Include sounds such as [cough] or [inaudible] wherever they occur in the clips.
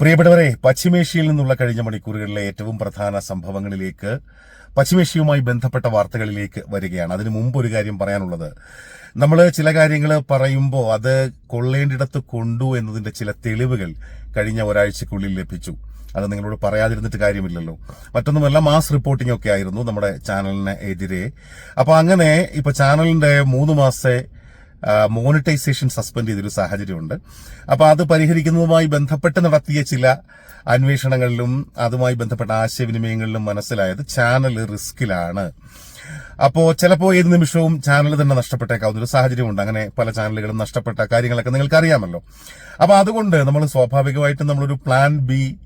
പ്രിയപ്പെട്ടവരെ പശ്ചിമേഷ്യയിൽ നിന്നുള്ള കഴിഞ്ഞ മണിക്കൂറുകളിലെ ഏറ്റവും പ്രധാന സംഭവങ്ങളിലേക്ക് പശ്ചിമേഷ്യയുമായി ബന്ധപ്പെട്ട വാർത്തകളിലേക്ക് വരികയാണ്. അതിനു മുമ്പ് ഒരു കാര്യം പറയാനുള്ളത്. നമ്മൾ ചില കാര്യങ്ങൾ പറയുമ്പോൾ അത് കൊള്ളേണ്ടിടത്ത് കൊണ്ടു എന്നതിന്റെ ചില തെളിവുകൾ കഴിഞ്ഞ ഒരാഴ്ചക്കുള്ളിൽ ലഭിച്ചു. അത് നിങ്ങളോട് പറയാതിരുന്നിട്ട് കാര്യമില്ലല്ലോ. മറ്റൊന്നുമല്ല മാസ് റിപ്പോർട്ടിംഗ് ഒക്കെ ആയിരുന്നു നമ്മുടെ ചാനലിന് എതിരെ. അപ്പോൾ അങ്ങനെ ഇപ്പൊ ചാനലിന്റെ മൂന്ന് മാസത്തെ മോണിറ്റൈസേഷൻ സസ്പെൻഡ് ചെയ്തൊരു സാഹചര്യമുണ്ട്. അപ്പോൾ അത് പരിഹരിക്കുന്നതുമായി ബന്ധപ്പെട്ട് നടത്തിയ ചില അന്വേഷണങ്ങളിലും അതുമായി ബന്ധപ്പെട്ട ആശയവിനിമയങ്ങളിലും മനസ്സിലായത് ചാനൽ റിസ്കിലാണ് അപ്പോ ചിലപ്പോൾ ഏത് നിമിഷവും ചാനൽ തന്നെ നഷ്ടപ്പെട്ടേക്കാവുന്ന ഒരു സാഹചര്യമുണ്ട്. അങ്ങനെ പല ചാനലുകളും നഷ്ടപ്പെട്ട കാര്യങ്ങളൊക്കെ നിങ്ങൾക്ക് അറിയാമല്ലോ അപ്പോൾ അതുകൊണ്ട് നമ്മൾ സ്വാഭാവികമായിട്ടും നമ്മളൊരു പ്ലാൻ ബി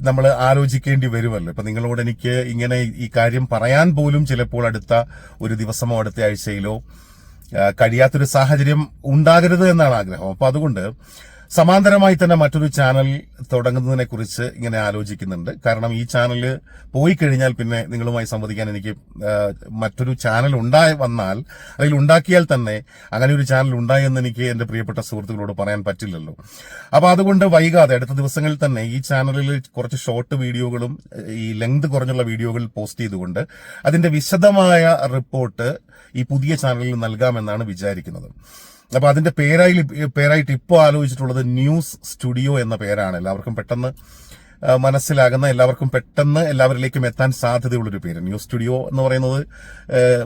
നമ്മൾ ആലോചിക്കേണ്ടി വരുമല്ലോ. ഇപ്പൊ നിങ്ങളോട് എനിക്ക് ഇങ്ങനെ ഈ കാര്യം പറയാൻ പോലും ചിലപ്പോൾ അടുത്ത ഒരു ദിവസമോ അടുത്ത ആഴ്ചയിലോ കഴിയാത്തൊരു സാഹചര്യം ഉണ്ടാകരുത് എന്നാണ് ആഗ്രഹം. അപ്പൊ അതുകൊണ്ട് സമാന്തരമായി തന്നെ മറ്റൊരു ചാനൽ തുടങ്ങുന്നതിനെ കുറിച്ച് ഇങ്ങനെ ആലോചിക്കുന്നുണ്ട്. കാരണം ഈ ചാനൽ പോയി കഴിഞ്ഞാൽ പിന്നെ നിങ്ങളുമായി സംവദിക്കാൻ എനിക്ക് മറ്റൊരു ചാനൽ ഉണ്ടായി വന്നാൽ അതിൽ ഉണ്ടാക്കിയാൽ തന്നെ അങ്ങനെ ഒരു ചാനൽ ഉണ്ടായി എന്ന് എനിക്ക് എന്റെ പ്രിയപ്പെട്ട സുഹൃത്തുക്കളോട് പറയാൻ പറ്റില്ലല്ലോ. അപ്പൊ അതുകൊണ്ട് വൈകാതെ അടുത്ത ദിവസങ്ങളിൽ തന്നെ ഈ ചാനലിൽ കുറച്ച് ഷോർട്ട് വീഡിയോകളും ഈ ലെങ്ത് കുറഞ്ഞുള്ള വീഡിയോകൾ പോസ്റ്റ് ചെയ്തുകൊണ്ട് അതിന്റെ വിശദമായ റിപ്പോർട്ട് ഈ പുതിയ ചാനലിൽ നൽകാമെന്നാണ് വിചാരിക്കുന്നത്. അപ്പൊ അതിന്റെ പേരായി പേരായിട്ട് ഇപ്പോൾ ആലോചിച്ചിട്ടുള്ളത് ന്യൂസ് സ്റ്റുഡിയോ എന്ന പേരാണ്. എല്ലാവർക്കും പെട്ടെന്ന് മനസ്സിലാകുന്ന എല്ലാവർക്കും പെട്ടെന്ന് എല്ലാവരിലേക്കും എത്താൻ സാധ്യതയുള്ളൊരു പേര്. ന്യൂസ് സ്റ്റുഡിയോ എന്ന് പറയുന്നത്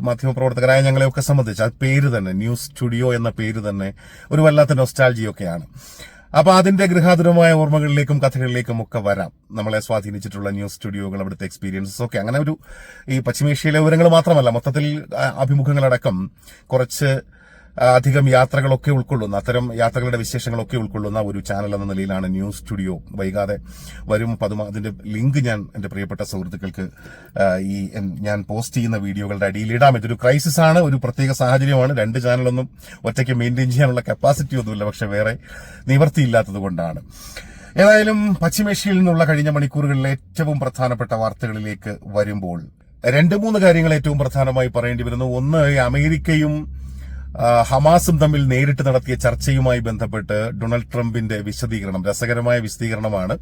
മാധ്യമപ്രവർത്തകരായ ഞങ്ങളെയൊക്കെ സംബന്ധിച്ച് ആ പേര് തന്നെ ന്യൂസ് സ്റ്റുഡിയോ എന്ന പേര് തന്നെ ഒരു വല്ലാത്ത നൊസ്റ്റാൾജിയൊക്കെയാണ് അപ്പൊ അതിന്റെ ഗൃഹാതുരമായ ഓർമ്മകളിലേക്കും കഥകളിലേക്കും ഒക്കെ വരാം. നമ്മളെ സ്വാധീനിച്ചിട്ടുള്ള ന്യൂസ് സ്റ്റുഡിയോകൾ അവിടുത്തെ എക്സ്പീരിയൻസസ് ഒക്കെ. അങ്ങനെ ഒരു ഈ പശ്ചിമേഷ്യയിലെ വിവരങ്ങൾ മാത്രമല്ല മൊത്തത്തിൽ അഭിമുഖങ്ങളടക്കം കുറച്ച് അധികം യാത്രകളൊക്കെ ഉൾക്കൊള്ളുന്ന അത്തരം യാത്രകളുടെ വിശേഷങ്ങളൊക്കെ ഉൾക്കൊള്ളുന്ന ഒരു ചാനൽ എന്ന നിലയിലാണ് ന്യൂസ് സ്റ്റുഡിയോ വൈകാതെ വരും. പതുമ അതിന്റെ ലിങ്ക് ഞാൻ എന്റെ പ്രിയപ്പെട്ട സുഹൃത്തുക്കൾക്ക് ഈ ഞാൻ പോസ്റ്റ് ചെയ്യുന്ന വീഡിയോകളുടെ അടിയിൽ ഇടാം. ഇതൊരു ക്രൈസിസ് ആണ് ഒരു പ്രത്യേക സാഹചര്യമാണ്. രണ്ട് ചാനലൊന്നും ഒറ്റയ്ക്ക് മെയിന്റെയിൻ ചെയ്യാനുള്ള കപ്പാസിറ്റി ഒന്നുമില്ല പക്ഷെ വേറെ നിവർത്തിയില്ലാത്തത് കൊണ്ടാണ്. ഏതായാലും പശ്ചിമേഷ്യയിൽ നിന്നുള്ള കഴിഞ്ഞ മണിക്കൂറുകളിലെ ഏറ്റവും പ്രധാനപ്പെട്ട വാർത്തകളിലേക്ക് വരുമ്പോൾ രണ്ട് മൂന്ന് കാര്യങ്ങൾ ഏറ്റവും പ്രധാനമായി പറയേണ്ടി വരുന്നു. ഒന്ന് അമേരിക്കയും ഹമാസും തമ്മിൽ നേരിട്ട് നടത്തിയ ചർച്ചയുമായി ബന്ധപ്പെട്ട് ഡൊണാൾഡ് ട്രംപിന്റെ വിശദീകരണം രസകരമായ വിശദീകരണമാണ്.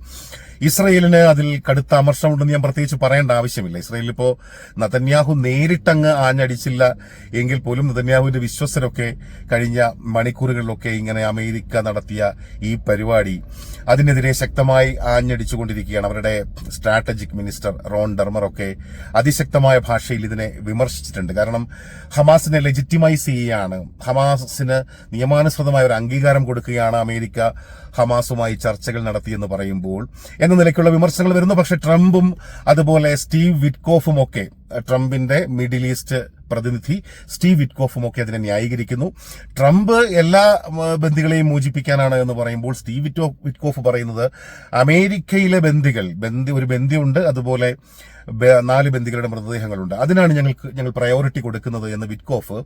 ഇസ്രയേലിന് അതിൽ കടുത്ത അമർഷമുണ്ടെന്ന് ഞാൻ പ്രത്യേകിച്ച് പറയേണ്ട ആവശ്യമില്ല. ഇസ്രയേലിൽ ഇപ്പോ നതന്യാഹു നേരിട്ടങ്ങ് ആഞ്ഞടിച്ചില്ല എങ്കിൽ പോലും നതന്യാഹുവിന്റെ വിശ്വസരൊക്കെ കഴിഞ്ഞ മണിക്കൂറുകളിലൊക്കെ ഇങ്ങനെ അമേരിക്ക നടത്തിയ ഈ പരിപാടി അതിനെതിരെ ശക്തമായി ആഞ്ഞടിച്ചുകൊണ്ടിരിക്കുകയാണ്. അവരുടെ സ്ട്രാറ്റജിക് മിനിസ്റ്റർ റോൺ ഡർമർ ഒക്കെ അതിശക്തമായ ഭാഷയിൽ ഇതിനെ വിമർശിച്ചിട്ടുണ്ട്. കാരണം ഹമാസിനെ ലെജിറ്റിമൈസ് ചെയ്യുകയാണ് ഹമാസിന് നിയമാനുസൃതമായ ഒരു അംഗീകാരം കൊടുക്കുകയാണ് അമേരിക്ക ഹമാസുമായി ചർച്ചകൾ നടത്തിയെന്ന് പറയുമ്പോൾ. എന്ന നിലയ്ക്കുള്ള വിമർശനങ്ങൾ വരുന്നു. പക്ഷേ ട്രംപും അതുപോലെ സ്റ്റീവ് വിറ്റ്കോഫും ഒക്കെ ട്രംപിന്റെ മിഡിൽ ഈസ്റ്റ് പ്രതിനിധി സ്റ്റീവ് വിറ്റ്കോഫും ഒക്കെ അതിനെ ന്യായീകരിക്കുന്നു. ട്രംപ് എല്ലാ ബന്ദികളെയും മോചിപ്പിക്കാനാണ് എന്ന് പറയുമ്പോൾ സ്റ്റീവ് വിറ്റോ വിറ്റ്കോഫ് പറയുന്നത് അമേരിക്കയിലെ ബന്ദികൾ ബന്ദി ഒരു ബന്ദിയുണ്ട് അതുപോലെ നാല് ബന്ദികളുടെ മൃതദേഹങ്ങളുണ്ട്. അതിനാണ് ഞങ്ങൾക്ക് ഞങ്ങൾ പ്രയോറിറ്റി കൊടുക്കുന്നത് എന്ന് വിറ്റ്കോഫ്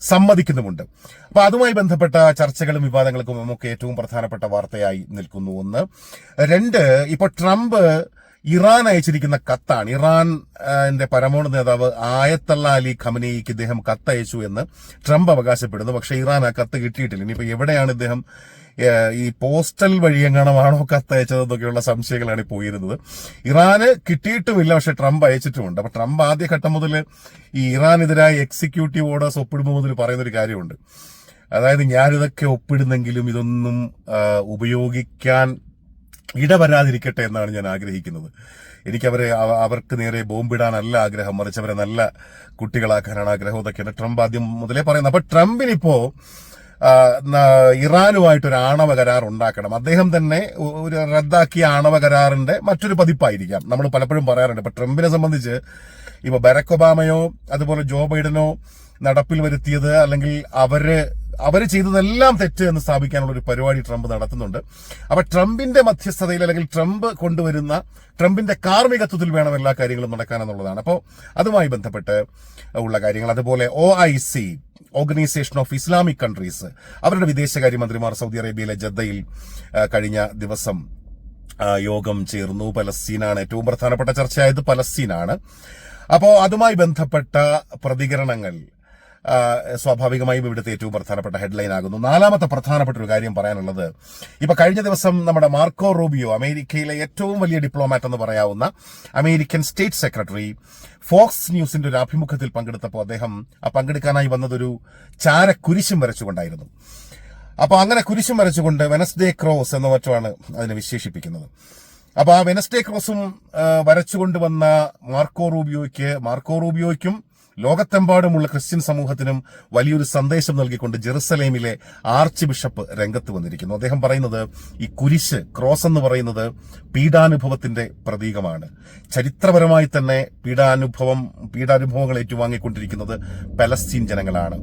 സമ്മതിക്കുന്നുമുണ്ട്. അപ്പൊ അതുമായി ബന്ധപ്പെട്ട ചർച്ചകളും വിവാദങ്ങൾക്കും നമുക്ക് ഏറ്റവും പ്രധാനപ്പെട്ട വാർത്തയായി നിൽക്കുന്നു. ഒന്ന് രണ്ട് ഇപ്പൊ ട്രംപ് ഇറാൻ അയച്ചിരിക്കുന്ന കത്താണ്. ഇറാൻ ആ, ന്റെ പരമോന്നത നേതാവ് ആയത്തള്ള അലി ഖമനേക്ക് ഇദ്ദേഹം കത്തയച്ചു എന്ന് ട്രംപ് അവകാശപ്പെടുന്നു. പക്ഷെ ഇറാൻ ആ കത്ത് കിട്ടിയിട്ടില്ല. ഇനിയിപ്പോ എവിടെയാണ് ഇദ്ദേഹം ഈ പോസ്റ്റൽ വഴി കത്തയച്ചത് കത്തയച്ചതെന്നൊക്കെയുള്ള സംശയങ്ങളാണ് പോയിരുന്നത് ഇറാന് കിട്ടിയിട്ടുമില്ല പക്ഷെ ട്രംപ് അയച്ചിട്ടുമുണ്ട്. അപ്പൊ ട്രംപ് ആദ്യഘട്ടം മുതൽ ഈ ഇറാനെതിരായ എക്സിക്യൂട്ടീവ് ഓർഡേഴ്സ് ഒപ്പിടുമ്പോൾ മുതൽ പറയുന്നൊരു കാര്യമുണ്ട്. അതായത് ഞാനിതൊക്കെ ഒപ്പിടുന്നെങ്കിലും ഇതൊന്നും ഉപയോഗിക്കാൻ ഇടവരാതിരിക്കട്ടെ എന്നാണ് ഞാൻ ആഗ്രഹിക്കുന്നത്. എനിക്കവരെ അവ- അവർക്ക് നേരെ ബോംബിടാനല്ല ആഗ്രഹം മറിച്ച് അവരെ നല്ല കുട്ടികളാക്കാനാണ് ആഗ്രഹം ഇതൊക്കെയാണ് ട്രംപ് ആദ്യം മുതലേ പറയുന്നത്. അപ്പൊ ട്രംപിനിപ്പോ ഇറാനുമായിട്ട് ഒരു ആണവ കരാർ ഉണ്ടാക്കണം. അദ്ദേഹം തന്നെ ഒരു റദ്ദാക്കിയ ആണവ കരാറിന്റെ മറ്റൊരു പതിപ്പായിരിക്കാം. നമ്മൾ പലപ്പോഴും പറയാറുണ്ട്. ഇപ്പൊ ട്രംപിനെ സംബന്ധിച്ച് ഇപ്പൊ ബരക് ഒബാമയോ അതുപോലെ ജോ ബൈഡനോ നടപ്പിൽ വരുത്തിയത് അല്ലെങ്കിൽ അവർ അവർ ചെയ്തതെല്ലാം തെറ്റ് എന്ന് സ്ഥാപിക്കാനുള്ള ഒരു പരിപാടി ട്രംപ് നടത്തുന്നുണ്ട്. അപ്പൊ ട്രംപിന്റെ മധ്യസ്ഥതയിൽ അല്ലെങ്കിൽ ട്രംപ് കൊണ്ടുവരുന്ന ട്രംപിന്റെ കാർമ്മികത്വത്തിൽ വേണം എല്ലാ കാര്യങ്ങളും നടക്കാനെന്നുള്ളതാണ്. അപ്പോൾ അതുമായി ബന്ധപ്പെട്ട് ഉള്ള കാര്യങ്ങൾ. അതുപോലെ O I C organisation of Islamic countries അവരുടെ വിദേശകാര്യമന്ത്രിമാർ സൗദി അറേബ്യയിലെ ജദ്ദയിൽ കഴിഞ്ഞ ദിവസം യോഗം ചേർന്നു. പലസ്തീനാണ് ഏറ്റവും പ്രധാനപ്പെട്ട ചർച്ചയായത്. പലസ്തീനാണ്. അപ്പോൾ അതുമായി ബന്ധപ്പെട്ട പ്രതികരണങ്ങൾ സ്വാഭാവികമായും ഇവിടുത്തെ ഏറ്റവും പ്രധാനപ്പെട്ട ഹെഡ്ലൈൻ ആകുന്നു. നാലാമത്തെ പ്രധാനപ്പെട്ട ഒരു കാര്യം പറയാനുള്ളത്. ഇപ്പൊ കഴിഞ്ഞ ദിവസം നമ്മുടെ മാർക്കോ റൂബിയോ അമേരിക്കയിലെ ഏറ്റവും വലിയ ഡിപ്ലോമാറ്റ് എന്ന് പറയാവുന്ന അമേരിക്കൻ സ്റ്റേറ്റ് സെക്രട്ടറി ഫോക്സ് ന്യൂസിന്റെ ഒരു അഭിമുഖത്തിൽ പങ്കെടുത്തപ്പോൾ അദ്ദേഹം ആ പങ്കെടുക്കാനായി വന്നതൊരു ചാര കുരിശും വരച്ചുകൊണ്ടായിരുന്നു. അപ്പൊ അങ്ങനെ കുരിശും വരച്ചുകൊണ്ട് വെനസ്ഡേ ക്രോസ് എന്ന മറ്റുമാണ് അതിനെ വിശേഷിപ്പിക്കുന്നത്. അപ്പൊ ആ വെനസ്ഡേ ക്രോസും വരച്ചുകൊണ്ട് വന്ന മാർക്കോ റൂബിയോയ്ക്ക് മാർക്കോ റൂബിയോയ്ക്കും ലോകത്തെമ്പാടുമുള്ള ക്രിസ്ത്യൻ സമൂഹത്തിനും വലിയൊരു സന്ദേശം നൽകിക്കൊണ്ട് ജെറുസലേമിലെ ആർച്ച് ബിഷപ്പ് രംഗത്ത് വന്നിരിക്കുന്നു. അദ്ദേഹം പറയുന്നത് ഈ കുരിശ് ക്രോസ് എന്ന് പറയുന്നത് പീഡാനുഭവത്തിന്റെ പ്രതീകമാണ്. ചരിത്രപരമായി തന്നെ പീഡാനുഭവം പീഡാനുഭവങ്ങൾ ഏറ്റുവാങ്ങിക്കൊണ്ടിരിക്കുന്നത് പലസ്തീൻ ജനങ്ങളാണ്.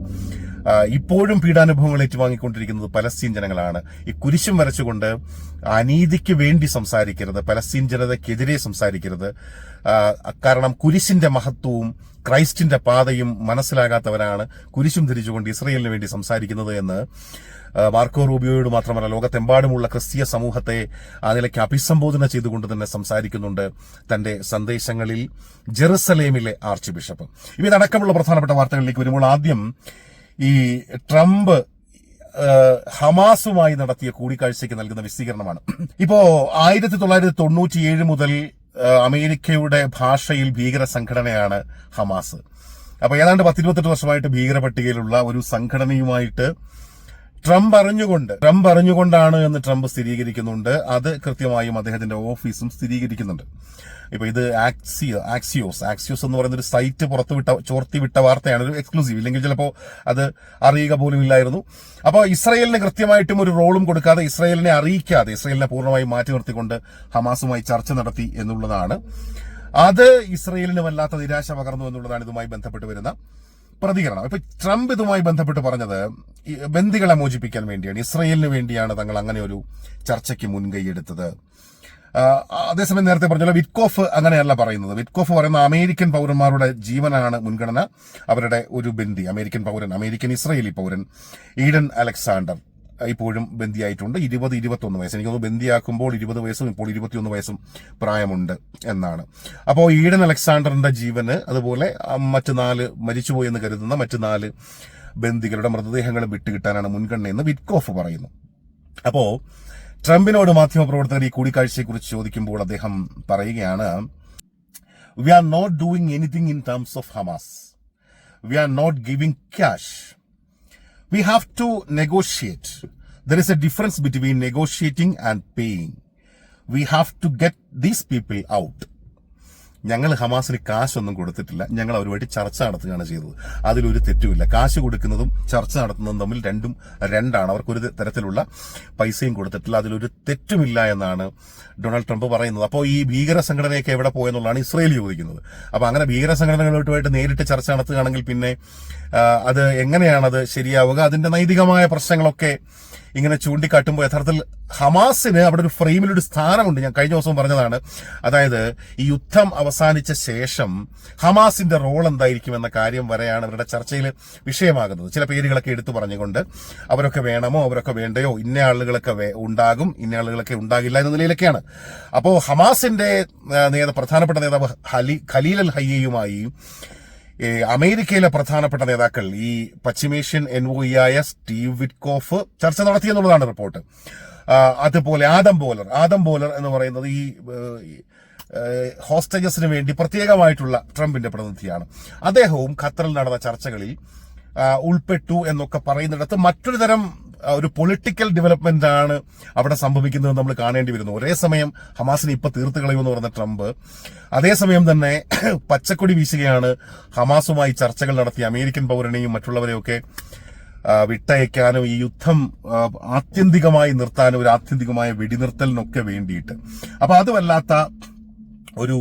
ഇപ്പോഴും പീഡാനുഭവങ്ങൾ ഏറ്റുവാങ്ങിക്കൊണ്ടിരിക്കുന്നത് പലസ്തീൻ ജനങ്ങളാണ്. ഈ കുരിശും വരച്ചുകൊണ്ട് അനീതിക്ക് വേണ്ടി സംസാരിക്കരുത് പലസ്തീൻ ജനതയ്ക്കെതിരെ സംസാരിക്കരുത്. കാരണം കുരിശിന്റെ മഹത്വവും ക്രൈസ്റ്റിന്റെ പാതയും മനസ്സിലാകാത്തവരാണ് കുരിശും ധരിച്ചുകൊണ്ട് ഇസ്രയേലിന് വേണ്ടി സംസാരിക്കുന്നത് എന്ന് മാർക്കോ റൂബിയോയോട് മാത്രമല്ല ലോകത്തെമ്പാടുമുള്ള ക്രിസ്തീയ സമൂഹത്തെ ആ നിലയ്ക്ക് അഭിസംബോധന ചെയ്തുകൊണ്ട് തന്നെ സംസാരിക്കുന്നുണ്ട് തന്റെ സന്ദേശങ്ങളിൽ ജെറുസലേമിലെ ആർച്ച് ബിഷപ്പ്. ഇവ അടക്കമുള്ള പ്രധാനപ്പെട്ട വാർത്തകളിലേക്ക് വരുമ്പോൾ ആദ്യം ഈ ട്രംപ് ഹമാസുമായി നടത്തിയ കൂടിക്കാഴ്ചയ്ക്ക് നൽകുന്ന വിശദീകരണമാണ്. ഇപ്പോ ആയിരത്തി തൊള്ളായിരത്തി തൊണ്ണൂറ്റിയേഴ് മുതൽ അമേരിക്കയുടെ ഭാഷയിൽ ഭീകര സംഘടനയാണ് ഹമാസ്. അപ്പൊ ഏതാണ്ട് പത്തിരുപത്തെട്ട് വർഷമായിട്ട് ഭീകര പട്ടികയിലുള്ള ഒരു സംഘടനയുമായിട്ട് ട്രംപ് അറിഞ്ഞുകൊണ്ട് ട്രംപ് അറിഞ്ഞുകൊണ്ടാണ് എന്ന് ട്രംപ് സ്ഥിരീകരിക്കുന്നുണ്ട്. അത് കൃത്യമായും അദ്ദേഹത്തിന്റെ ഓഫീസും സ്ഥിരീകരിക്കുന്നുണ്ട്. ഇപ്പൊ ഇത് ആക്സിയോ ആക്സിയോസ് ആക്സിയോസ് എന്ന് പറയുന്ന ഒരു സൈറ്റ് പുറത്തുവിട്ട ചോർത്തി വിട്ട വാർത്തയാണ്. ഒരു എക്സ്ക്ലൂസീവ് ഇല്ലെങ്കിൽ ചിലപ്പോൾ അത് അറിയുക പോലും ഇല്ലായിരുന്നു. അപ്പോൾ ഇസ്രയേലിന് കൃത്യമായിട്ടും ഒരു റോളും കൊടുക്കാതെ ഇസ്രയേലിനെ അറിയിക്കാതെ ഇസ്രയേലിനെ പൂർണമായി മാറ്റി നിർത്തിക്കൊണ്ട് ഹമാസുമായി ചർച്ച നടത്തി എന്നുള്ളതാണ്. അത് ഇസ്രയേലിന് വല്ലാത്ത നിരാശ പകർന്നു എന്നുള്ളതാണ് ഇതുമായി ബന്ധപ്പെട്ട് വരുന്ന പ്രതികരണം. ഇപ്പൊ ട്രംപ് ഇതുമായി ബന്ധപ്പെട്ട് പറഞ്ഞത് ബന്ദികളെ മോചിപ്പിക്കാൻ വേണ്ടിയാണ്. ഇസ്രയേലിന് വേണ്ടിയാണ് തങ്ങൾ അങ്ങനെ ഒരു ചർച്ചയ്ക്ക് മുൻകൈയെടുത്തത്. അതേസമയം നേരത്തെ പറഞ്ഞല്ലോ വിറ്റ്കോഫ് അങ്ങനെയല്ല പറയുന്നത്. വിറ്റ്കോഫ് പറയുന്ന അമേരിക്കൻ പൗരന്മാരുടെ ജീവനാണ് മുൻഗണന. അവരുടെ ഒരു ബന്ദി അമേരിക്കൻ പൗരൻ അമേരിക്കൻ ഇസ്രയേലി പൗരൻ ഈഡൻ അലക്സാണ്ടർ. ഇപ്പോഴും ബന്ദിയായിട്ടുണ്ട് ഇരുപത് ഇരുപത്തൊന്ന് വയസ്സ്. എനിക്ക് തോന്നുന്നു ബന്ദിയാക്കുമ്പോൾ ഇരുപത് വയസ്സും ഇപ്പോൾ ഇരുപത്തിയൊന്ന് വയസ്സും പ്രായമുണ്ട് എന്നാണ്. അപ്പോൾ ഈഡൻ അലക്സാണ്ടറിന്റെ ജീവന് അതുപോലെ മറ്റു നാല് മരിച്ചുപോയെന്ന് കരുതുന്ന മറ്റു നാല് ബന്ദികളുടെ മൃതദേഹങ്ങളും വിട്ടുകിട്ടാനാണ് മുൻഗണനയെന്ന് വിറ്റ്കോഫ് പറയുന്നു. അപ്പോൾ ട്രംപിനോട് മാധ്യമപ്രവർത്തകർ ഈ കൂടിക്കാഴ്ചയെക്കുറിച്ച് ചോദിക്കുമ്പോൾ അദ്ദേഹം പറയുകയാണ് we are not doing anything in terms of Hamas we are not giving cash we have to negotiate. There is a difference between negotiating and paying. We have to get these people out. ഞങ്ങൾ ഹമാസിന് കാശൊന്നും കൊടുത്തിട്ടില്ല. ഞങ്ങൾ അവരുമായിട്ട് ചർച്ച നടത്തുകയാണ് ചെയ്തത്. അതിലൊരു തെറ്റുമില്ല. കാശ് കൊടുക്കുന്നതും ചർച്ച നടത്തുന്നതും തമ്മിൽ രണ്ടും രണ്ടാണ്. അവർക്കൊരു തരത്തിലുള്ള പൈസയും കൊടുത്തിട്ടില്ല. അതിലൊരു തെറ്റുമില്ല എന്നാണ് ഡൊണാൾഡ് ട്രംപ് പറയുന്നത്. അപ്പോൾ ഈ ഭീകര സംഘടനയൊക്കെ എവിടെ പോയെന്നുള്ളതാണ് ഇസ്രയേൽ ചോദിക്കുന്നത്. അപ്പോൾ അങ്ങനെ ഭീകര സംഘടനകളുമായിട്ട് നേരിട്ട് ചർച്ച നടത്തുകയാണെങ്കിൽ പിന്നെ അത് എങ്ങനെയാണത് ശരിയാവുക? അതിന്റെ നൈതികമായ പ്രശ്നങ്ങളൊക്കെ ഇങ്ങനെ ചൂണ്ടിക്കാട്ടുമ്പോൾ യഥാർത്ഥത്തിൽ ഹമാസിന് അവിടെ ഒരു ഫ്രെയിമിലൊരു സ്ഥാനമുണ്ട്. ഞാൻ കഴിഞ്ഞ ദിവസം പറഞ്ഞതാണ്. അതായത് ഈ യുദ്ധം അവസാനിച്ച ശേഷം ഹമാസിന്റെ റോൾ എന്തായിരിക്കും എന്ന കാര്യം വരെയാണ് അവരുടെ ചർച്ചയിൽ വിഷയമാകുന്നത്. ചില പേരുകളൊക്കെ എടുത്തു പറഞ്ഞുകൊണ്ട് അവരൊക്കെ വേണമോ അവരൊക്കെ വേണ്ടയോ ഇന്ന ആളുകളൊക്കെ ഉണ്ടാകും ഇന്ന ആളുകളൊക്കെ ഉണ്ടാകില്ല എന്ന നിലയിലൊക്കെയാണ്. അപ്പോൾ ഹമാസിന്റെ നേതാവ് നേതാ പ്രധാനപ്പെട്ട നേതാവ് ഹലി ഖലീൽ അൽ ഹയ്യയുമായി അമേരിക്കയിലെ പ്രധാനപ്പെട്ട നേതാക്കൾ ഈ പശ്ചിമേഷ്യൻ എൻവോയിയായ സ്റ്റീവ് വിറ്റ്കോഫ് ചർച്ച നടത്തി എന്നുള്ളതാണ് റിപ്പോർട്ട്. അതുപോലെ ആദം ബോലർ. ആദം ബോലർ എന്ന് പറയുന്നത് ഈ ഹോസ്റ്റേജസിന് വേണ്ടി പ്രത്യേകമായിട്ടുള്ള ട്രംപിന്റെ പ്രതിനിധിയാണ്. അദ്ദേഹവും ഖത്തറിൽ നടന്ന ചർച്ചകളിൽ ഉൾപ്പെട്ടു എന്നൊക്കെ പറയുന്നിടത്ത് മറ്റൊരു തരം ഒരു പൊളിറ്റിക്കൽ ഡെവലപ്മെന്റ് ആണ് അവിടെ സംഭവിക്കുന്നത് നമ്മൾ കാണേണ്ടി വരുന്നു. ഒരേ സമയം ഹമാസിനെ ഇപ്പൊ തീർത്ത് കളയുമെന്ന് പറഞ്ഞ ട്രംപ് അതേസമയം തന്നെ [coughs] പച്ചക്കൊടി വീശുകയാണ് ഹമാസുമായി ചർച്ചകൾ നടത്തി അമേരിക്കൻ പൗരനെയും മറ്റുള്ളവരെയൊക്കെ വിട്ടയക്കാനും ഈ യുദ്ധം ആത്യന്തികമായി നിർത്താനും ഒരു ആത്യന്തികമായ വെടിനിർത്തലിനൊക്കെ വേണ്ടിയിട്ട്. അപ്പൊ അത് വല്ലാത്ത ഒരു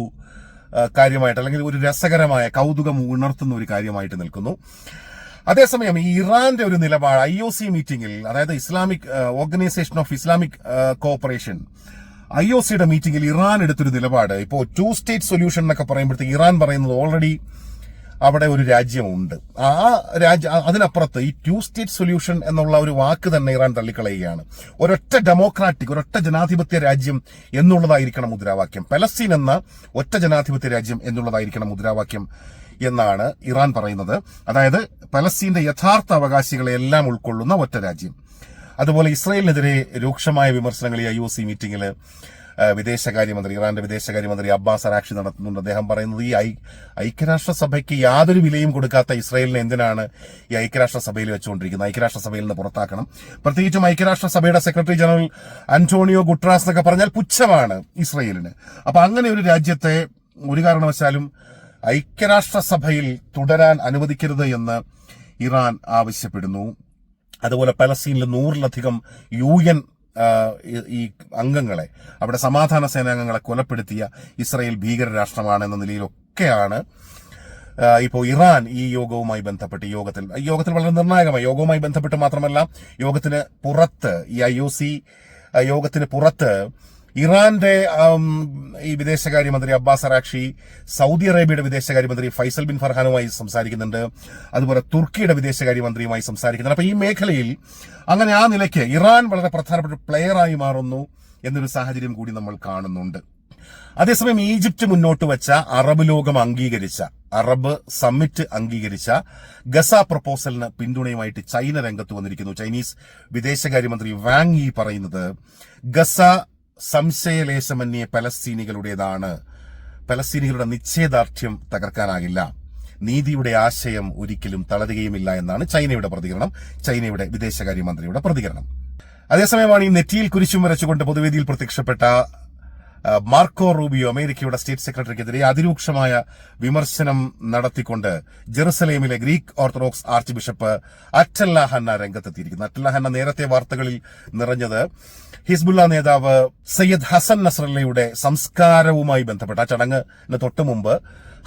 കാര്യമായിട്ട് അല്ലെങ്കിൽ ഒരു രസകരമായ കൗതുകം ഉണർത്തുന്ന ഒരു കാര്യമായിട്ട് നിൽക്കുന്നു. അതേസമയം ഈ ഇറാന്റെ ഒരു നിലപാട് ഐ ഒ സി മീറ്റിംഗിൽ അതായത് Islamic organisation of Islamic cooperation I O സിയുടെ മീറ്റിംഗിൽ ഇറാൻ എടുത്തൊരു നിലപാട്. ഇപ്പോൾ ടു സ്റ്റേറ്റ് സൊല്യൂഷൻ എന്നൊക്കെ പറയുമ്പോഴത്തേക്ക് ഇറാൻ പറയുന്നത് ഓൾറെഡി അവിടെ ഒരു രാജ്യമുണ്ട്. ആ രാജ്യ അതിനപ്പുറത്ത് ഈ ടു സ്റ്റേറ്റ് സൊല്യൂഷൻ എന്നുള്ള ഒരു വാക്ക് തന്നെ ഇറാൻ തള്ളിക്കളയുകയാണ്. ഒരൊറ്റ ഡെമോക്രാറ്റിക് ഒരൊറ്റ ജനാധിപത്യ രാജ്യം എന്നുള്ളതായിരിക്കണം മുദ്രാവാക്യം. പലസ്തീൻ എന്ന ഒറ്റ ജനാധിപത്യ രാജ്യം എന്നുള്ളതായിരിക്കണം മുദ്രാവാക്യം. എന്നാണ് ഇറാൻ പറയുന്നത്. അതായത് പലസ്തീന്റെ യഥാർത്ഥ അവകാശികളെ എല്ലാം ഉൾക്കൊള്ളുന്ന ഒറ്റ രാജ്യം. അതുപോലെ ഇസ്രയേലിനെതിരെ രൂക്ഷമായ വിമർശനങ്ങൾ ഈ ഐ ഒ സി മീറ്റിംഗിൽ വിദേശകാര്യമന്ത്രി ഇറാന്റെ വിദേശകാര്യമന്ത്രി അബ്ബാസ് അറാക്ഷി നടത്തുന്നുണ്ട്. അദ്ദേഹം പറയുന്നത് ഈ ഐ ഐക്യരാഷ്ട്രസഭയ്ക്ക് യാതൊരു വിലയും കൊടുക്കാത്ത ഇസ്രയേലിനെ എന്തിനാണ് ഈ ഐക്യരാഷ്ട്രസഭയിൽ വെച്ചുകൊണ്ടിരിക്കുന്നത്? ഐക്യരാഷ്ട്രസഭയിൽ നിന്ന് പുറത്താക്കണം. പ്രത്യേകിച്ചും ഐക്യരാഷ്ട്രസഭയുടെ സെക്രട്ടറി ജനറൽ അന്റോണിയോ ഗുട്രാസ് എന്നൊക്കെ പറഞ്ഞാൽ പുച്ഛമാണ് ഇസ്രയേലിന്. അപ്പൊ അങ്ങനെ ഒരു രാജ്യത്തെ ഒരു കാരണവശാലും ഐക്യരാഷ്ട്രസഭയിൽ തുടരാൻ അനുവദിക്കരുത് എന്ന് ഇറാൻ ആവശ്യപ്പെടുന്നു. അതുപോലെ പലസ്തീനിൽ നൂറിലധികം യു എൻ ഈ അംഗങ്ങളെ അവിടെ സമാധാന സേനാംഗങ്ങളെ കൊലപ്പെടുത്തിയ ഇസ്രയേൽ ഭീകര രാഷ്ട്രമാണ് എന്ന നിലയിലൊക്കെയാണ് ഇപ്പോൾ ഇറാൻ ഈ യോഗവുമായി ബന്ധപ്പെട്ട് യോഗത്തിൽ യോഗത്തിൽ വളരെ നിർണായകമായി യോഗവുമായി ബന്ധപ്പെട്ട് മാത്രമല്ല യോഗത്തിന് പുറത്ത് ഈ ഐ യോഗത്തിന് പുറത്ത് ഇറാന്റെ ഈ വിദേശകാര്യമന്ത്രി അബ്ബാസ് അറാക്ഷി സൗദി അറേബ്യയുടെ വിദേശകാര്യമന്ത്രി ഫൈസൽ ബിൻ ഫർഹാനുമായി സംസാരിക്കുന്നുണ്ട്. അതുപോലെ തുർക്കിയുടെ വിദേശകാര്യമന്ത്രിയുമായി സംസാരിക്കുന്നുണ്ട്. അപ്പൊ ഈ മേഖലയിൽ അങ്ങനെ ആ നിലയ്ക്ക് ഇറാൻ വളരെ പ്രധാനപ്പെട്ട പ്ലെയറായി മാറുന്നു എന്നൊരു സാഹചര്യം കൂടി നമ്മൾ കാണുന്നുണ്ട്. അതേസമയം ഈജിപ്റ്റ് മുന്നോട്ട് വെച്ച അറബ് ലോകം അംഗീകരിച്ച അറബ് സമ്മിറ്റ് അംഗീകരിച്ച ഗസ പ്രപ്പോസലിന് പിന്തുണയുമായിട്ട് ചൈന രംഗത്ത് വന്നിരിക്കുന്നു. ചൈനീസ് വിദേശകാര്യമന്ത്രി വാങ് ഈ പറയുന്നത് ഗസ സംശയലേശമന്യേ പലസ്തീനികളുടേതാണ്. പലസ്തീനികളുടെ നിശ്ചയദാർഢ്യം തകർക്കാനാകില്ല. നീതിയുടെ ആശയം ഒരിക്കലും തളരുകയുമില്ല എന്നാണ് ചൈനയുടെ പ്രതികരണം. ചൈനയുടെ വിദേശകാര്യമന്ത്രിയുടെ പ്രതികരണം. അതേസമയമാണ് ഈ നെറ്റിയിൽ കുരിശും വരച്ചുകൊണ്ട് പൊതുവേദിയിൽ പ്രത്യക്ഷപ്പെട്ട മാർക്കോ റൂബിയോ അമേരിക്കയുടെ സ്റ്റേറ്റ് സെക്രട്ടറിക്കെതിരെ അതിരൂക്ഷമായ വിമർശനം നടത്തിക്കൊണ്ട് ജെറുസലേമിലെ Greek Orthodox archbishop Atallah Hanna രംഗത്തെത്തിയിരിക്കുന്നു. Atallah Hanna നേരത്തെ വാർത്തകളിൽ നിറഞ്ഞത് ഹിസ്ബുള്ള നേതാവ് സയ്യദ് ഹസൻ നസ്രല്ലയുടെ സംസ്കാരവുമായി ബന്ധപ്പെട്ട ആ ചടങ്ങിന് തൊട്ടു മുമ്പ്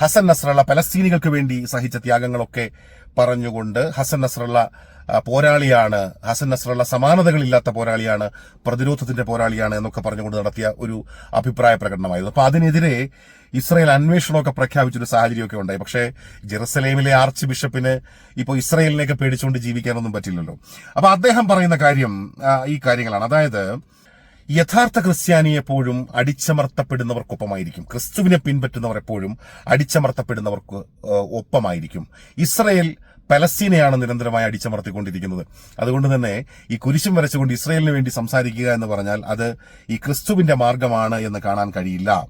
ഹസൻ നസ്രള്ള പലസ്തീനികൾക്ക് വേണ്ടി സഹിച്ച ത്യാഗങ്ങളൊക്കെ പറഞ്ഞുകൊണ്ട് ഹസൻ നസ്രള്ള പോരാളിയാണ്. ഹസൻ നസ്രള്ള സമാനതകളില്ലാത്ത പോരാളിയാണ് പ്രതിരോധത്തിന്റെ പോരാളിയാണ് എന്നൊക്കെ പറഞ്ഞുകൊണ്ട് നടത്തിയ ഒരു അഭിപ്രായ പ്രകടനമായിരുന്നു. അപ്പൊ അതിനെതിരെ ഇസ്രായേൽ അന്വേഷണമൊക്കെ പ്രഖ്യാപിച്ചൊരു സാഹചര്യമൊക്കെ ഉണ്ടായി. പക്ഷേ ജെറുസലേമിലെ ആർച്ച് ബിഷപ്പിന് ഇപ്പോൾ ഇസ്രയേലിനെയൊക്കെ പേടിച്ചുകൊണ്ട് ജീവിക്കാനൊന്നും പറ്റില്ലല്ലോ. അപ്പോൾ അദ്ദേഹം പറയുന്ന കാര്യം ഈ കാര്യങ്ങളാണ്. അതായത് യഥാർത്ഥ ക്രിസ്ത്യാനി എപ്പോഴും അടിച്ചമർത്തപ്പെടുന്നവർക്കൊപ്പമായിരിക്കും. ക്രിസ്തുവിനെ പിൻപറ്റുന്നവർ എപ്പോഴും അടിച്ചമർത്തപ്പെടുന്നവർക്ക് ഒപ്പമായിരിക്കും. ഇസ്രയേൽ പലസ്തീനെയാണ് നിരന്തരമായി അടിച്ചമർത്തിക്കൊണ്ടിരിക്കുന്നത്. അതുകൊണ്ട് തന്നെ ഈ കുരിശും വരച്ചുകൊണ്ട് ഇസ്രയേലിന് വേണ്ടി സംസാരിക്കുക എന്ന് പറഞ്ഞാൽ അത് ഈ ക്രിസ്തുവിന്റെ മാർഗമാണ് എന്ന് കാണാൻ കഴിയില്ല.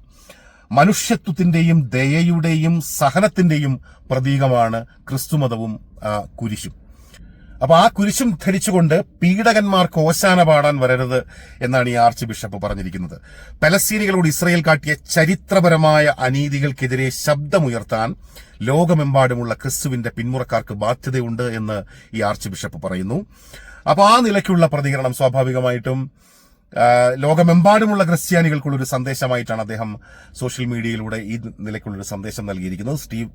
മനുഷ്യത്വത്തിന്റെയും ദയയുടെയും സഹനത്തിന്റെയും പ്രതീകമാണ് ക്രിസ്തുമതവും കുരിശും. അപ്പൊ ആ കുരിശും ധരിച്ചുകൊണ്ട് പീഡകന്മാർക്ക് ഓശാന പാടാൻ വരരുത് എന്നാണ് ഈ ആർച്ച് ബിഷപ്പ് പറഞ്ഞിരിക്കുന്നത്. പലസ്തീനികളോട് ഇസ്രയേൽ കാട്ടിയ ചരിത്രപരമായ അനീതികൾക്കെതിരെ ശബ്ദമുയർത്താൻ ലോകമെമ്പാടുമുള്ള ക്രിസ്തുവിന്റെ പിന്മുറക്കാർക്ക് ബാധ്യതയുണ്ട് എന്ന് ഈ ആർച്ച് ബിഷപ്പ് പറയുന്നു. അപ്പൊ ആ നിലയ്ക്കുള്ള പ്രതികരണം സ്വാഭാവികമായിട്ടും ലോകമെമ്പാടുമുള്ള ക്രിസ്ത്യാനികൾക്കുള്ള ഒരു സന്ദേശമായിട്ടാണ് അദ്ദേഹം സോഷ്യൽ മീഡിയയിലൂടെ ഈ നിലയ്ക്കുള്ളൊരു സന്ദേശം നൽകിയിരിക്കുന്നത്. സ്റ്റീവ്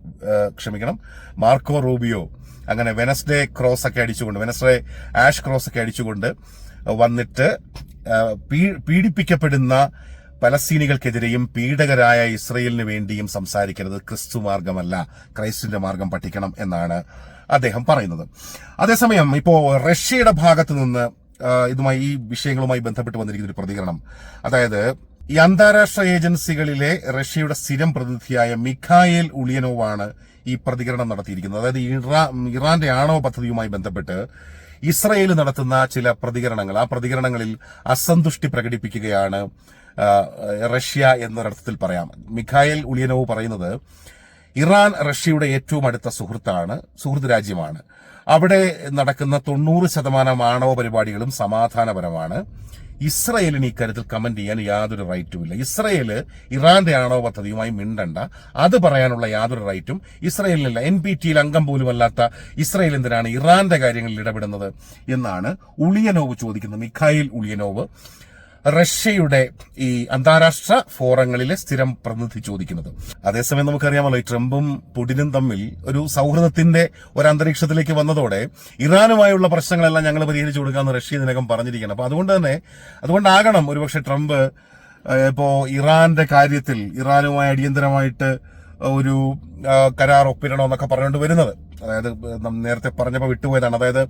ക്ഷമിക്കണം. മാർക്കോ റൂബിയോ അങ്ങനെ വെനസ്ഡേ ക്രോസ് ഒക്കെ അടിച്ചുകൊണ്ട് വെനസ്ഡേ ആഷ് ക്രോസ് ഒക്കെ അടിച്ചുകൊണ്ട് വന്നിട്ട് പീഡിപ്പിക്കപ്പെടുന്ന പലസ്തീനികൾക്കെതിരെയും പീഡകരായ ഇസ്രയേലിന് വേണ്ടിയും സംസാരിക്കരുത്. ക്രിസ്തു മാർഗമല്ല. ക്രൈസ്തുവിന്റെ മാർഗം പഠിക്കണം എന്നാണ് അദ്ദേഹം പറയുന്നത്. അതേസമയം ഇപ്പോൾ റഷ്യയുടെ ഭാഗത്ത് നിന്ന് ഇതുമായി ഈ വിഷയങ്ങളുമായി ബന്ധപ്പെട്ട് വന്നിരിക്കുന്ന ഒരു പ്രതികരണം. അതായത് ഈ അന്താരാഷ്ട്ര ഏജൻസികളിലെ റഷ്യയുടെ സ്ഥിരം പ്രതിനിധിയായ മിഖായേൽ ഉളിയനോവാണ് ഈ പ്രതികരണം നടത്തിയിരിക്കുന്നത്. അതായത് ഇറാ ഇറാന്റെ ആണവ പദ്ധതിയുമായി ബന്ധപ്പെട്ട് ഇസ്രയേൽ നടത്തുന്ന ചില പ്രതികരണങ്ങൾ. ആ പ്രതികരണങ്ങളിൽ അസന്തുഷ്ടി പ്രകടിപ്പിക്കുകയാണ് റഷ്യ എന്നൊരർത്ഥത്തിൽ പറയാം. മിഖായേൽ ഉളിയനോവ് പറയുന്നത് ഇറാൻ റഷ്യയുടെ ഏറ്റവും അടുത്ത സുഹൃത്താണ് സുഹൃത്ത് രാജ്യമാണ്. അവിടെ നടക്കുന്ന തൊണ്ണൂറ് ശതമാനം ആണവ പരിപാടികളും സമാധാനപരമാണ്. ഇസ്രയേലിന് ഇക്കാര്യത്തിൽ കമന്റ് ചെയ്യാൻ യാതൊരു റൈറ്റുമില്ല ഇസ്രയേൽ ഇറാന്റെ ആണവ പദ്ധതിയുമായി മിണ്ടണ്ട. അത് പറയാനുള്ള യാതൊരു റൈറ്റും ഇസ്രയേലിനില്ല. എൻ പി ടിയിൽ അംഗം പോലുമല്ലാത്ത ഇസ്രയേൽ എന്തിനാണ് ഇറാന്റെ കാര്യങ്ങളിൽ ഇടപെടുന്നത് എന്നാണ് ഉളിയനോവ് ചോദിക്കുന്നത്. മിഖായിൽ ഉളിയനോവ്. റഷ്യയുടെ ഈ അന്താരാഷ്ട്ര ഫോറങ്ങളിലെ സ്ഥിരം പ്രതിനിധി ചോദിക്കുന്നത്. അതേസമയം നമുക്കറിയാമല്ലോ ഈ ട്രംപും പുടിനും തമ്മിൽ ഒരു സൗഹൃദത്തിന്റെ ഒരു അന്തരീക്ഷത്തിലേക്ക് വന്നതോടെ ഇറാനുമായുള്ള പ്രശ്നങ്ങളെല്ലാം ഞങ്ങൾ പരിഹരിച്ചു കൊടുക്കാമെന്ന് റഷ്യ ഇതിനകം പറഞ്ഞിരിക്കുകയാണ്. അപ്പൊ അതുകൊണ്ട് തന്നെ അതുകൊണ്ടാകണം ഒരുപക്ഷെ ട്രംപ് ഇപ്പോ ഇറാന്റെ കാര്യത്തിൽ ഇറാനുമായി അടിയന്തരമായിട്ട് ഒരു കരാർ കരാർ ഒപ്പിടണമെന്നൊക്കെ പറഞ്ഞുകൊണ്ട് വരുന്നത്. അതായത് നേരത്തെ പറഞ്ഞപ്പോൾ വിട്ടുപോയതാണ്. അതായത്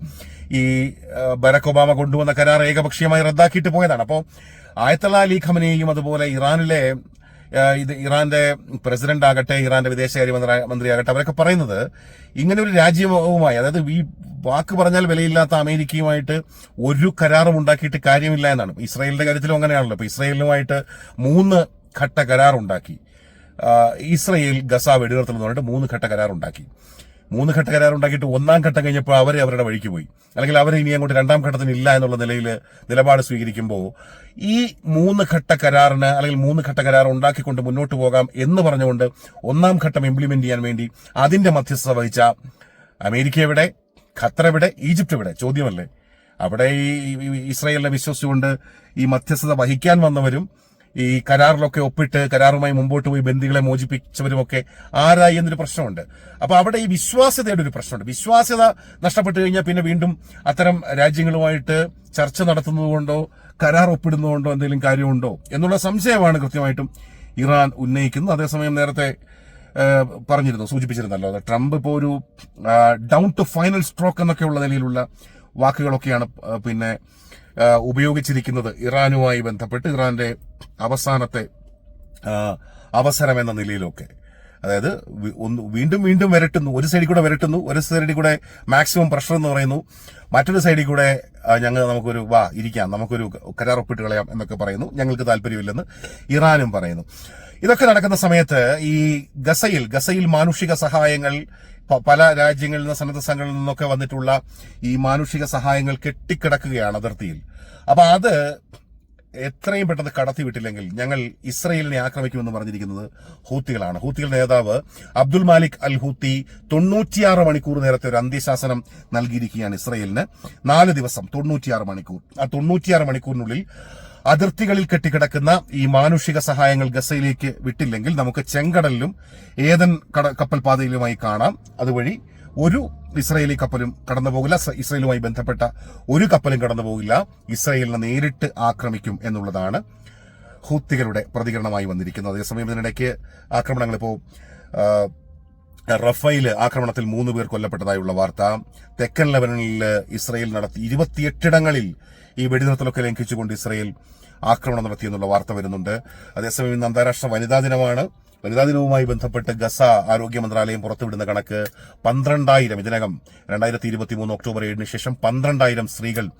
ഈ ബരക് ഒബാമ കൊണ്ടുവന്ന കരാർ ഏകപക്ഷീയമായി റദ്ദാക്കിയിട്ട് പോയതാണ്. അപ്പോൾ ആയത്തല അലി ഖമനെയും അതുപോലെ ഇറാനിലെ ഇത് ഇറാന്റെ പ്രസിഡന്റ് ആകട്ടെ ഇറാന്റെ വിദേശകാര്യ മന്ത്രി- മന്ത്രിയാകട്ടെ അവരൊക്കെ പറയുന്നത് ഇങ്ങനെ ഒരു രാജ്യവുമായി അതായത് ഈ വാക്ക് പറഞ്ഞാൽ വിലയില്ലാത്ത അമേരിക്കയുമായിട്ട് ഒരു കരാറും ഉണ്ടാക്കിയിട്ട് കാര്യമില്ല എന്നാണ്. ഇസ്രായേലിന്റെ കാര്യത്തിലും അങ്ങനെയാണല്ലോ. ഇപ്പൊ ഇസ്രായേലുമായിട്ട് മൂന്ന് ഘട്ട കരാറുണ്ടാക്കി. ഇസ്രായേൽ ഗസ വെടിനിർത്തൽ എന്ന് പറഞ്ഞിട്ട് മൂന്ന് ഘട്ട കരാറുണ്ടാക്കി. മൂന്ന് ഘട്ട കരാറുണ്ടാക്കിയിട്ട് ഒന്നാം ഘട്ടം കഴിഞ്ഞപ്പോൾ അവരെ അവരുടെ വഴിക്ക് പോയി. അല്ലെങ്കിൽ അവർ ഇനി അങ്ങോട്ട് രണ്ടാം ഘട്ടത്തിന് ഇല്ല എന്നുള്ള നിലയിൽ നിലപാട് സ്വീകരിക്കുമ്പോൾ ഈ മൂന്ന് ഘട്ട കരാറിന് അല്ലെങ്കിൽ മൂന്ന് ഘട്ട കരാർ ഉണ്ടാക്കിക്കൊണ്ട് മുന്നോട്ട് പോകാം എന്ന് പറഞ്ഞുകൊണ്ട് ഒന്നാം ഘട്ടം ഇംപ്ലിമെന്റ് ചെയ്യാൻ വേണ്ടി അതിന്റെ മധ്യസ്ഥത വഹിച്ച അമേരിക്ക എവിടെ? ഖത്തർ എവിടെ? ഈജിപ്ത് എവിടെ? ചോദ്യമല്ലേ? അവിടെ ഈ ഇസ്രായേലിനെ വിശ്വസിച്ചുകൊണ്ട് ഈ മധ്യസ്ഥത വഹിക്കാൻ വന്നവരും ഈ കരാറിലൊക്കെ ഒപ്പിട്ട് കരാറുമായി മുമ്പോട്ട് പോയി ബന്ധികളെ മോചിപ്പിച്ചവരുമൊക്കെ ആരായി എന്നൊരു പ്രശ്നമുണ്ട്. അപ്പൊ അവിടെ ഈ വിശ്വാസ്യതയുടെ ഒരു പ്രശ്നമുണ്ട്. വിശ്വാസ്യത നഷ്ടപ്പെട്ടു കഴിഞ്ഞാൽ പിന്നെ വീണ്ടും അത്തരം രാജ്യങ്ങളുമായിട്ട് ചർച്ച നടത്തുന്നതുകൊണ്ടോ കരാർ ഒപ്പിടുന്നതുകൊണ്ടോ എന്തെങ്കിലും കാര്യമുണ്ടോ എന്നുള്ള സംശയമാണ് കൃത്യമായിട്ടും ഇറാൻ ഉന്നയിക്കുന്നത്. അതേസമയം നേരത്തെ പറഞ്ഞിരുന്നു സൂചിപ്പിച്ചിരുന്നല്ലോ ട്രംപ് ഇപ്പോൾ ഒരു ഡൗൺ ടു ഫൈനൽ സ്ട്രോക്ക് എന്നൊക്കെയുള്ള നിലയിലുള്ള വാക്കുകളൊക്കെയാണ് പിന്നെ ഉപയോഗിച്ചിരിക്കുന്നത് ഇറാനുമായി ബന്ധപ്പെട്ട് ഇറാന്റെ അവസാനത്തെ അവസരം എന്ന നിലയിലൊക്കെ. അതായത് ഒന്ന് വീണ്ടും വീണ്ടും വരട്ടുന്നു. ഒരു സൈഡിൽ കൂടെ വരട്ടുന്നു ഒരു സൈഡിൽ കൂടെ മാക്സിമം പ്രഷർ എന്ന് പറയുന്നു. മറ്റൊരു സൈഡിൽ കൂടെ ഞങ്ങൾ നമുക്കൊരു വാ ഇരിക്കാം നമുക്കൊരു കരാർ ഒപ്പിട്ട് കളയാം എന്നൊക്കെ പറയുന്നു. ഞങ്ങൾക്ക് താല്പര്യമില്ലെന്ന് ഇറാനും പറയുന്നു. ഇതൊക്കെ നടക്കുന്ന സമയത്ത് ഈ ഗസയിൽ ഗസയിൽ മാനുഷിക സഹായങ്ങൾ പല രാജ്യങ്ങളിൽ നിന്ന് സന്നദ്ധ സംഘടനകളിൽ നിന്നൊക്കെ വന്നിട്ടുള്ള ഈ മാനുഷിക സഹായങ്ങൾ കെട്ടിക്കിടക്കുകയാണ് അതിർത്തിയിൽ. അപ്പൊ അത് എത്രയും പെട്ടെന്ന് കടത്തി വിട്ടില്ലെങ്കിൽ ഞങ്ങൾ ഇസ്രയേലിനെ ആക്രമിക്കുമെന്ന് പറഞ്ഞിരിക്കുന്നത് ഹൂത്തികളാണ്. ഹൂത്തികൾ നേതാവ് അബ്ദുൽ മാലിക് അൽ ഹൂത്തി തൊണ്ണൂറ്റിയാറ് മണിക്കൂർ നേരത്തെ ഒരു അന്ത്യശാസനം നൽകിയിരിക്കുകയാണ് ഇസ്രയേലിന്. നാല് ദിവസം തൊണ്ണൂറ്റിയാറ് മണിക്കൂർ. ആ തൊണ്ണൂറ്റിയാറ് മണിക്കൂറിനുള്ളിൽ അതിർത്തികളിൽ കെട്ടിക്കിടക്കുന്ന ഈ മാനുഷിക സഹായങ്ങൾ ഗസയിലേക്ക് വിട്ടില്ലെങ്കിൽ നമുക്ക് ചെങ്കടലിലും ഏതൻ കപ്പൽ പാതയിലുമായി കാണാം. അതുവഴി ഒരു ഇസ്രയേലി കപ്പലും കടന്നു പോകില്ല. ഇസ്ര- ഇസ്രയേലുമായി ബന്ധപ്പെട്ട ഒരു കപ്പലും കടന്നു പോകില്ല. ഇസ്രയേലിനെ നേരിട്ട് ആക്രമിക്കും എന്നുള്ളതാണ് ഹൂത്തികളുടെ പ്രതികരണമായി വന്നിരിക്കുന്നത്. അതേസമയം ഇതിനിടയ്ക്ക് ആക്രമണങ്ങൾ ഇപ്പോൾ റഫേൽ ആക്രമണത്തിൽ മൂന്ന് പേർ കൊല്ലപ്പെട്ടതായുള്ള വാർത്ത. തെക്കൻ ലെബനനിൽ ഇസ്രയേൽ നടത്തി ഇരുപത്തിയെട്ടിടങ്ങളിൽ ഈ വെടിനിർത്തലൊക്കെ ലംഘിച്ചുകൊണ്ട് ഇസ്രയേൽ ആക്രമണം നടത്തിയെന്നുള്ള വാർത്ത വരുന്നുണ്ട്. അതേസമയം ഇന്ന് അന്താരാഷ്ട്ര വനിതാ ദിനമാണ്. വനിതാ ദിനവുമായി ബന്ധപ്പെട്ട് ഗസ ആരോഗ്യ മന്ത്രാലയം പുറത്തുവിടുന്ന കണക്ക് പന്ത്രണ്ടായിരം ഇതിനകം രണ്ടായിരത്തി ഇരുപത്തി മൂന്ന് ഒക്ടോബർ ഏഴിന് ശേഷം പന്ത്രണ്ടായിരം സ്ത്രീകൾ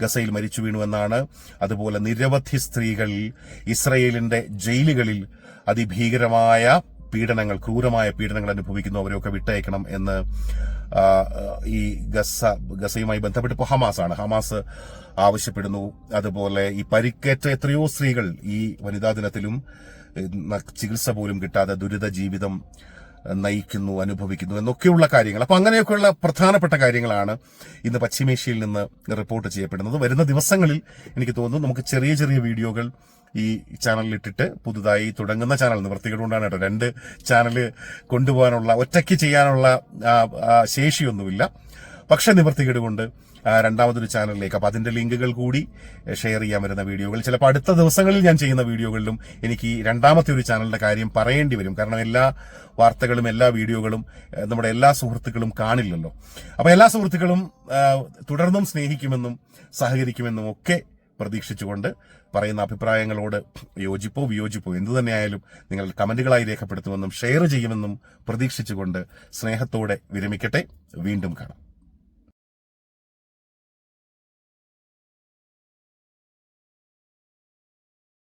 ഗസയിൽ മരിച്ചു വീണു എന്നാണ്. അതുപോലെ നിരവധി സ്ത്രീകൾ ഇസ്രയേലിന്റെ ജയിലുകളിൽ അതിഭീകരമായ പീഡനങ്ങൾ ക്രൂരമായ പീഡനങ്ങൾ അനുഭവിക്കുന്നു അവരെയൊക്കെ വിട്ടയക്കണം എന്ന് ഈ ഗസ ഗസയുമായി ബന്ധപ്പെട്ട് ഇപ്പോൾ ഹമാസ് ആണ് ഹമാസ് ആവശ്യപ്പെടുന്നു. അതുപോലെ ഈ പരിക്കേറ്റ എത്രയോ സ്ത്രീകൾ ഈ വനിതാ ദിനത്തിലും ചികിത്സ പോലും കിട്ടാതെ ദുരിത ജീവിതം നയിക്കുന്നു അനുഭവിക്കുന്നു എന്നൊക്കെയുള്ള കാര്യങ്ങൾ. അപ്പൊ അങ്ങനെയൊക്കെയുള്ള പ്രധാനപ്പെട്ട കാര്യങ്ങളാണ് ഇന്ന് പശ്ചിമേഷ്യയിൽ നിന്ന് റിപ്പോർട്ട് ചെയ്യപ്പെടുന്നത്. വരുന്ന ദിവസങ്ങളിൽ എനിക്ക് തോന്നുന്നു നമുക്ക് ചെറിയ ചെറിയ വീഡിയോകൾ ഈ ചാനലിൽ ഇട്ടിട്ട് പുതുതായി തുടങ്ങുന്ന ചാനൽ നിവർത്തികളുകൊണ്ടാണ് കേട്ടോ രണ്ട് ചാനൽ കൊണ്ടുപോകാനുള്ള ഒറ്റയ്ക്ക് ചെയ്യാനുള്ള ശേഷിയൊന്നുമില്ല. പക്ഷെ നിവർത്തികേട് കൊണ്ട് രണ്ടാമതൊരു ചാനലിലേക്ക് അപ്പൊ അതിന്റെ ലിങ്കുകൾ കൂടി ഷെയർ ചെയ്യാൻ വരുന്ന വീഡിയോകൾ. ചിലപ്പോൾ അടുത്ത ദിവസങ്ങളിൽ ഞാൻ ചെയ്യുന്ന വീഡിയോകളിലും എനിക്ക് രണ്ടാമത്തെ ഒരു ചാനലിന്റെ കാര്യം പറയേണ്ടി വരും. കാരണം എല്ലാ വാർത്തകളും എല്ലാ വീഡിയോകളും നമ്മുടെ എല്ലാ സുഹൃത്തുക്കളും കാണില്ലല്ലോ. അപ്പോൾ എല്ലാ സുഹൃത്തുക്കളും തുടർന്നും സ്നേഹിക്കുമെന്നും സഹകരിക്കുമെന്നും ഒക്കെ പ്രതീക്ഷിച്ചുകൊണ്ട് പറയുന്ന അഭിപ്രായങ്ങളോട് യോജിപ്പോ വിയോജിപ്പോ എന്തു തന്നെയായാലും നിങ്ങൾ കമന്റുകളായി രേഖപ്പെടുത്തുമെന്നും ഷെയർ ചെയ്യുമെന്നും പ്രതീക്ഷിച്ചുകൊണ്ട് സ്നേഹത്തോടെ വിരമിക്കട്ടെ. വീണ്ടും കാണാം.